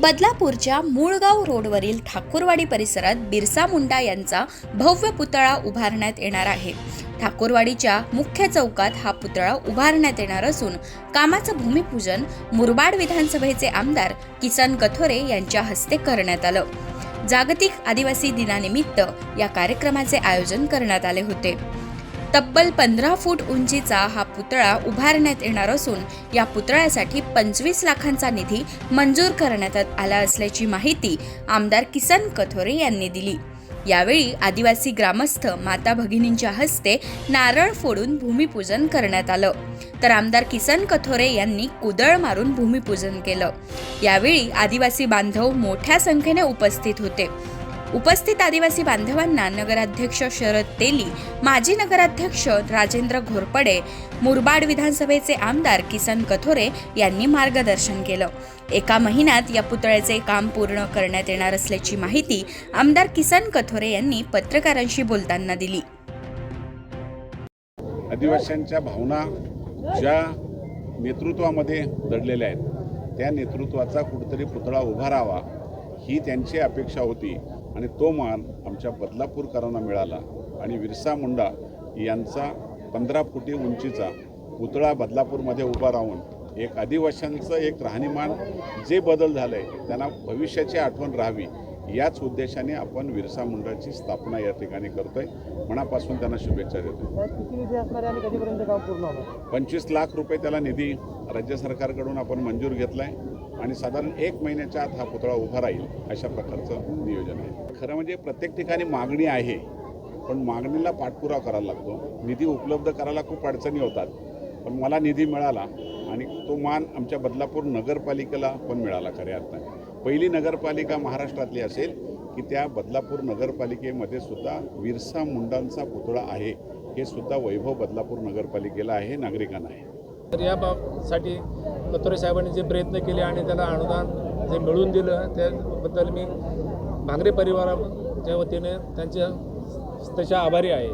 बदलापूरच्या मूळगाव रोडवरील ठाकूरवाडी परिसरात बिरसा मुंडा यांचा भव्य पुतळा उभारण्यात येणार आहे. ठाकूरवाडीच्या मुख्य चौकात हा पुतळा उभारण्यात येणार असून कामाचं भूमिपूजन मुरबाड विधानसभेचे आमदार किसन कथोरे यांच्या हस्ते करण्यात आलं. जागतिक आदिवासी दिनानिमित्त या कार्यक्रमाचे आयोजन करण्यात आले होते. तब्बल पंधरा फूट उंचीचा हा पुतळा उभारण्यात येणार असून या पुतळ्यासाठी पंचवीस लाखांचा निधी मंजूर करण्यात आला असल्याची माहिती आमदार किसन कथोरे यांनी दिली. यावेळी आदिवासी ग्रामस्थ माता भगिनींच्या हस्ते नारळ फोडून भूमिपूजन करण्यात आलं. तर आमदार किसन कथोरे यांनी कुदळ मारून भूमिपूजन केलं. यावेळी आदिवासी बांधव मोठ्या संख्येने उपस्थित होते. उपस्थित आदिवासी बांधवांना नगराध्यक्ष शरद तेली माजी नगराध्यक्ष राजेंद्र घोरपडे मुरबाड विधानसभेचे आमदार किसन कथोरे यांनी मार्गदर्शन केलं. एका महिन्यात या पुतळ्याचे काम पूर्ण करण्यात येणार असल्याची माहिती आमदार किसन कथोरे यांनी पत्रकारांशी बोलताना दिली. आदिवासींच्या भावना ज्या नेतृत्वामध्ये दडलेल्या आहेत त्या नेतृत्वाचा कुठेतरी पुतळा उभा राहावा ही त्यांची अपेक्षा होती. आणि तो मान आमच्या बदलापूरकरांना मिळाला. आणि विरसा मुंडा यांचा पंधरा फुटी उंचीचा पुतळा बदलापूरमध्ये उभा राहून एक आदिवासींचं एक राहणीमान जे बदल झालं आहे त्यांना भविष्याची आठवण राहावी याच उद्देशाने आपण विरसा मुंडाची स्थापना या ठिकाणी करतोय. मनापासून त्यांना शुभेच्छा देतो. पंचवीस लाख रुपये त्याला निधी राज्य सरकारकडून आपण मंजूर घेतला आहे आणि साधारण एक महिन्याच्या आत हा पुतळा उभा राहील अशा प्रकारचं नियोजन आहे. खरं म्हणजे प्रत्येक ठिकाणी मागणी आहे पण मागणीला पाठपुरावा करायला लागतो. निधी उपलब्ध करायला खूप अडचणी होतात पण मला निधी मिळाला आणि तो मान आमच्या बदलापूर नगरपालिकेला पण मिळाला खऱ्या अर्थाने. पहिली नगरपालिका महाराष्ट्रातली असेल की त्या बदलापूर नगरपालिकेमध्ये सुद्धा विरसा मुंडांचा पुतळा आहे हे सुद्धा वैभव बदलापूर नगरपालिकेला आहे नागरिकांना आहे. तर या बाबसाठी कतोरे साहेबांनी जे प्रयत्न केले आणि त्याला अनुदान जे मिळवून दिलं त्याबद्दल मी भांगरे परिवाराच्या वतीने त्यांच्या त्याच्या आभारी आहे.